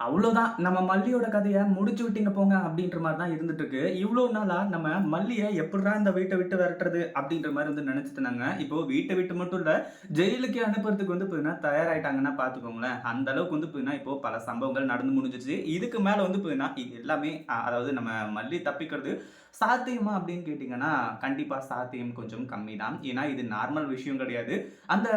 அவ்வளோதான் நம்ம மல்லியோட கதையை முடிச்சு விட்டீங்க போங்க அப்படின்ற மாதிரி தான் இருந்துட்டு இருக்கு இவ்வளோ நாளாக நம்ம மல்லியை எப்படிடா இந்த வீட்டை விட்டு விரட்டுறது அப்படின்ற மாதிரி வந்து நினைச்சிட்டு இருந்தாங்க இப்போ வீட்டை விட்டு மட்டும் இல்லை ஜெயிலுக்கே அனுப்புறதுக்கு வந்து போயின்னா தயாராயிட்டாங்கன்னா பார்த்துக்கோங்களேன் அந்த அளவுக்கு வந்து போயின்னா இப்போ பல சம்பவங்கள் நடந்து முடிஞ்சிச்சு இதுக்கு மேலே வந்து போயின்னா இது எல்லாமே அதாவது நம்ம மல்லி தப்பிக்கிறது சாத்தியமா அப்படின்னு கேட்டிங்கன்னா கண்டிப்பாக சாத்தியம் கொஞ்சம் கம்மி தான் ஏன்னா இது நார்மல் விஷயம் கிடையாது. அந்த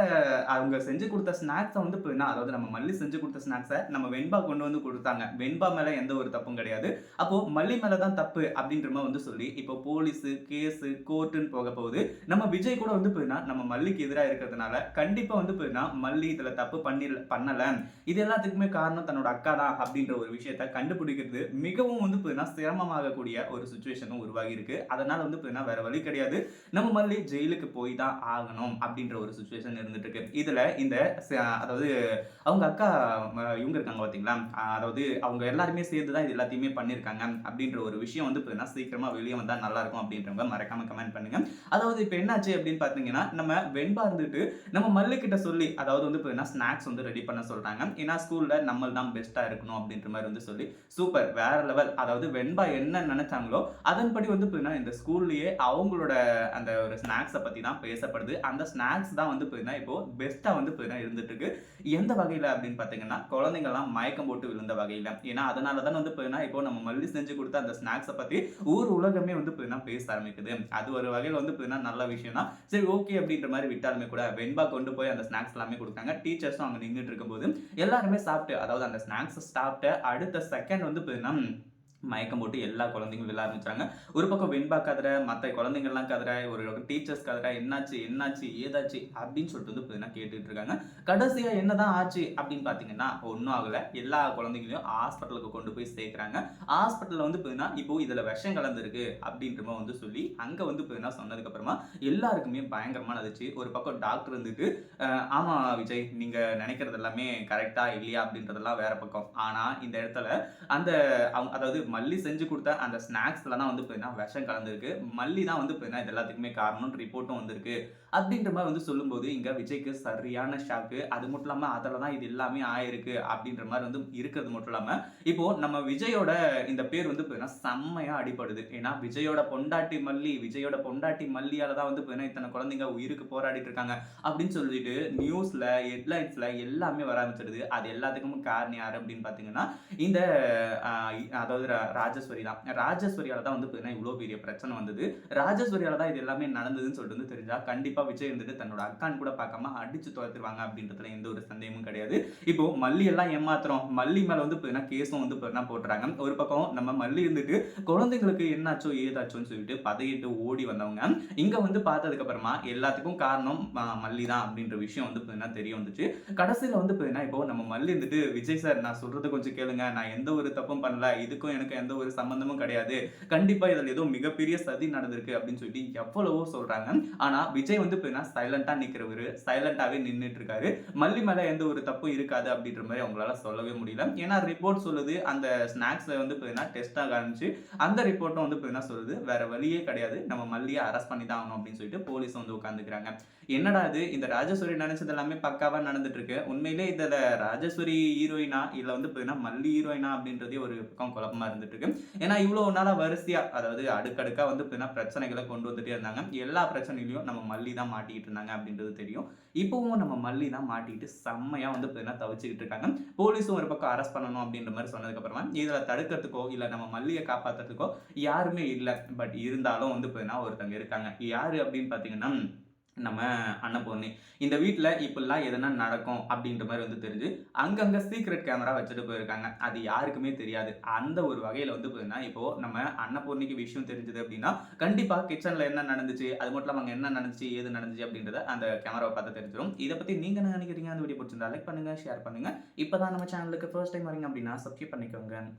அவங்க செஞ்சு கொடுத்த ஸ்நாக்ஸை வந்து போயின்னா அதாவது நம்ம மல்லி செஞ்சு கொடுத்த ஸ்நாக்ஸை நம்ம வெண்பா கொண்டு வந்து கொடுத்தாங்க. வெண்பா மேலே எந்த ஒரு தப்பும் கிடையாது. அப்போது மல்லி மேலே தான் தப்பு அப்படின்ற மாதிரி வந்து சொல்லி இப்போ போலீஸு கேஸு கோர்ட்டுன்னு போக போகுது. நம்ம விஜய் கூட வந்து போயினா நம்ம மல்லிக்கு எதிராக இருக்கிறதுனால கண்டிப்பாக வந்து போயினா மல்லி இதில் தப்பு பண்ணி பண்ணலை. இது எல்லாத்துக்குமே காரணம் தன்னோட அக்கா தான் அப்படின்ற ஒரு விஷயத்த கண்டுபிடிக்கிறது மிகவும் வந்து போயினா சிரமமாகக்கூடிய ஒரு சுச்சுவேஷனும் உருவாகி இருக்கு அதனால வந்து போயினா வேற வழி கிடையாது. நம்ம மல்லி ஜெயிலுக்கு போய் தான் ஆகணும் அப்படின்ற ஒரு சுச்சுவேஷன் இருந்துட்டு இருக்கு இதுல இந்த அதாவது அவங்க அக்கா இவங்க இருக்காங்க பாத்தீங்களா? அதாவது அவங்க எல்லாருமே சேர்ந்து தான் இது எல்லாத்தையுமே பண்ணியிருக்காங்க அப்படின்ற ஒரு விஷயம் வந்து இப்போ சீக்கிரமா வெளியே வந்தா நல்லா இருக்கும் அப்படின்றவங்க மறக்காம கமெண்ட் பண்ணுங்க. அதாவது இப்போ என்னாச்சு அப்படின்னு பார்த்தீங்கன்னா நம்ம வெண்பா இருந்துட்டு நம்ம மல்லி கிட்ட சொல்லி அதாவது வந்து இப்போ ஸ்நாக்ஸ் வந்து ரெடி பண்ண சொல்றாங்க. ஏன்னா ஸ்கூல்ல நம்ம தான் பெஸ்டா இருக்கணும் அப்படின்ற மாதிரி வந்து சொல்லி சூப்பர் வேற லெவல் அதாவது வெண்பா என்ன நினைச்சாங்களோ அதன்படி வந்து பார்த்தீங்கன்னா இந்த ஸ்கூல்லையே அவங்களோட அந்த ஒரு ஸ்நாக்ஸை பற்றி தான் பேசப்படுது. அந்த ஸ்நாக்ஸ் தான் வந்து பார்த்தீங்கன்னா இப்போ பெஸ்ட்டாக வந்து பார்த்தீங்கன்னா இருந்துட்டு இருக்கு எந்த வகையில் அப்படின்னு பார்த்தீங்கன்னா குழந்தைங்கள்லாம் மயக்கம் போட்டு விழுந்த வகையில். ஏன்னா அதனால தான் வந்து பார்த்தீங்கன்னா இப்போ நம்ம மல்லி செஞ்சு கொடுத்த அந்த ஸ்நாக்ஸை பற்றி ஊர் உலகமே வந்து பார்த்தீங்கன்னா பேச ஆரம்பிக்குது. அது ஒரு வகையில் வந்து பார்த்தீங்கன்னா நல்ல விஷயம் தான். சரி ஓகே அப்படின்ற மாதிரி விட்டாலுமே கூட வெண்பா கொண்டு போய் அந்த ஸ்நாக்ஸ் எல்லாமே கொடுத்தாங்க. டீச்சர்ஸும் அங்கே நின்றுட்டு இருக்கும்போது எல்லாருமே சாப்பிட்டு அதாவது அந்த ஸ்நாக்ஸை சாப்பிட்டு அடுத்த செகண்ட் வந்து பார்த்தீங்கன்னா மயக்கம் போட்டு எல்லா குழந்தைங்களும் விழ ஆரம்பிச்சாங்க. ஒரு பக்கம் வெண்பா கதற மற்ற குழந்தைங்கள்லாம் கதற ஒரு டீச்சர்ஸ் கதற என்னாச்சு என்னாச்சு ஏதாச்சு அப்படின்னு சொல்லிட்டு வந்து பார்த்தீங்கன்னா கேட்டுட்டு இருக்காங்க. கடைசியாக என்னதான் ஆச்சு அப்படின்னு பார்த்தீங்கன்னா ஒன்றும் ஆகலை. எல்லா குழந்தைங்களையும் ஹாஸ்பிட்டலுக்கு கொண்டு போய் சேர்க்குறாங்க. ஹாஸ்பிட்டலில் வந்து பார்த்தீங்கன்னா இப்போ இதில் விஷம் கலந்துருக்கு அப்படின்ற மாதிரி வந்து சொல்லி அங்கே வந்து பார்த்தீங்கன்னா சொன்னதுக்கப்புறமா எல்லாருக்குமே பயங்கரமாக நடந்துச்சு ஒரு பக்கம் டாக்டர் இருந்துட்டு ஆமாம் விஜய் நீங்கள் நினைக்கிறது எல்லாமே கரெக்டாக இல்லையா? அப்படின்றதெல்லாம் வேற பக்கம். ஆனால் இந்த இடத்துல அந்த அவங்க- அதாவது மல்லி செஞ்சு கொடுத்த அந்த ஸ்நாக்ஸ்ல தான் வந்து பார்த்தீங்கன்னா விஷம் கலந்துருக்கு. மல்லி தான் வந்து பார்த்தீங்கன்னா இது எல்லாத்துக்குமே காரணம்னு ரிப்போர்ட்டும் வந்திருக்கு. அப்படின்ற மாதிரி வந்து சொல்லும்போது இங்கே விஜய்க்கு சரியான ஷாக்கு அது மட்டும் இல்லாமல் அதில் தான் இது எல்லாமே ஆயிருக்கு அப்படின்ற மாதிரி வந்து இருக்கிறது மட்டும் இல்லாமல் இப்போ நம்ம விஜயோட இந்த பேர் வந்து பார்த்தீங்கன்னா செம்மையாக அடிபடுது. ஏன்னா விஜயோட பொண்டாட்டி மல்லி விஜயோட பொண்டாட்டி மல்லியால் தான் வந்து பார்த்தீங்கன்னா இத்தனை குழந்தைங்க உயிருக்கு போராடிட்டு இருக்காங்க அப்படின்னு சொல்லிட்டு நியூஸில் ஹெட்லைன்ஸில் எல்லாமே வர ஆரம்பிச்சிடுது அது எல்லாத்துக்கும் காரணம் யார் அப்படின்னு பார்த்தீங்கன்னா இந்த அதாவது ராஜஸ்வரி தான். ராஜஸ்வரியால் தான் வந்து பார்த்தீங்கன்னா இவ்வளோ பெரிய பிரச்சனை வந்தது. ராஜஸ்வரியால் தான் இது எல்லாமே நடந்ததுன்னு சொல்லிட்டு வந்து தெரிஞ்சா கண்டிப்பா விஜய் வந்துட்டு தன்னோட அக்கான்னு கூட பார்க்காம அடிச்சு துரத்துருவாங்க அப்படின்றதுல எந்த ஒரு சந்தேகமும் கிடையாது. இப்போ மல்லி எல்லாம் ஏமாத்துறோம். மல்லி மேல வந்து பார்த்தீங்கன்னா கேஸும் வந்து பார்த்தீங்கன்னா போட்டுறாங்க. ஒரு பக்கம் நம்ம மல்லி இருந்துட்டு குழந்தைங்களுக்கு என்னாச்சோ ஏதாச்சோன்னு சொல்லிட்டு பதையிட்டு ஓடி வந்தவங்க. இங்க வந்து பார்த்ததுக்கு அப்புறமா எல்லாத்துக்கும் காரணம் மல்லி தான் அப்படின்ற விஷயம் வந்து பார்த்தீங்கன்னா தெரிய வந்துச்சு. கடைசியில வந்து பார்த்தீங்கன்னா இப்போ நம்ம மல்லி இருந்துட்டு விஜய் சார் நான் சொல்றது கொஞ்சம் கேளுங்க. நான் எந்த ஒரு தப்பும் பண்ணல. இதுக்கும் எனக்கு எந்த ஒரு சம்பந்தமும் கிடையாது. கண்டிப்பா இதுல ஏதோ மிகப்பெரிய சதி நடந்திருக்கு அப்படின்னு சொல்லிட்டு எவ்வளவோ சொல்றாங்க. ஆனா விஜய் வந்து பார்த்தீங்கன்னா சைலண்டாக நிற்கிறவர் சைலண்டாகவே நின்றுட்டு இருக்காரு மல்லி மேலே எந்த ஒரு தப்பும் இருக்காது அப்படின்ற மாதிரி அவங்களால சொல்லவே முடியல. ஏன்னா ரிப்போர்ட் சொல்லுது அந்த ஸ்நாக்ஸை வந்து பார்த்தீங்கன்னா டெஸ்ட்டாக காமிச்சு அந்த ரிப்போர்ட்டும் வந்து பார்த்தீங்கன்னா சொல்லுது வேற வழியே கிடையாது. நம்ம மல்லியை அரெஸ்ட் பண்ணி தான் ஆகணும் அப்படின்னு சொல்லிட்டு போலீஸ் வந்து உட்காந்துக்கிறாங்க என்னடா இது? இந்த ராஜேஸ்வரி நினைச்சது எல்லாமே பக்காவா நடந்துட்டு இருக்கு உண்மையிலே இதில் ராஜேஸ்வரி ஹீரோயினா இல்ல வந்து பார்த்தீங்கன்னா மல்லி ஹீரோயினா அப்படின்றதே ஒரு பக்கம் குழப்பமா இருந்துட்டு இருக்கு ஏன்னா இவ்வளவு நாளா வரிசையா அதாவது அடுக்கடுக்கா வந்து பார்த்தீங்கன்னா பிரச்சனைகளை கொண்டு வந்துட்டே இருந்தாங்க. எல்லா பிரச்சனையிலையும் நம்ம மல்லி தான் மாட்டிக்கிட்டு இருந்தாங்க அப்படின்றது தெரியும். இப்பவும் நம்ம மல்லி தான் மாட்டிக்கிட்டு செம்மையா வந்து பார்த்தீங்கன்னா தவிச்சுக்கிட்டு இருக்காங்க. போலீஸும் ஒரு பக்கம் அரெஸ்ட் பண்ணணும் அப்படின்ற மாதிரி சொன்னதுக்கப்புறமா இதில் தடுக்கிறதுக்கோ இல்லை நம்ம மல்லியை காப்பாத்துறதுக்கோ யாருமே இல்லை. பட் இருந்தாலும் வந்து பார்த்தீங்கன்னா ஒருத்தங்க இருக்காங்க. யாரு அப்படின்னு பார்த்தீங்கன்னா நம்ம அன்னபூர்ணி இந்த வீட்டில் இப்படிலாம் எதனா நடக்கும் அப்படின்ற மாதிரி வந்து தெரிஞ்சு அங்கங்கே சீக்ரெட் கேமரா வச்சுட்டு போயிருக்காங்க. அது யாருக்குமே தெரியாது. அந்த ஒரு வகையில் வந்து பார்த்தீங்கன்னா இப்போது நம்ம அன்னபூர்ணிக்கு விஷயம் தெரிஞ்சது அப்படின்னா கண்டிப்பாக கிச்சனில் என்ன நடந்துச்சு அது மட்டும் இல்லாமல் அங்கே என்ன நடந்துச்சு ஏது நடந்துச்சு அப்படின்றத அந்த கேமராவை பார்த்து தெரிஞ்சிடும் இதை பற்றி நீங்கள் என்ன நினைக்கிறீங்க? அந்த வீடியோ பிடிச்சிருந்தா லைக் பண்ணுங்கள் ஷேர் பண்ணுங்க. இப்போ தான் நம்ம சேனலுக்கு ஃபர்ஸ்ட் டைம் வரீங்க அப்படின்னா சப்ஸ்கிரைப் பண்ணிக்கோங்க.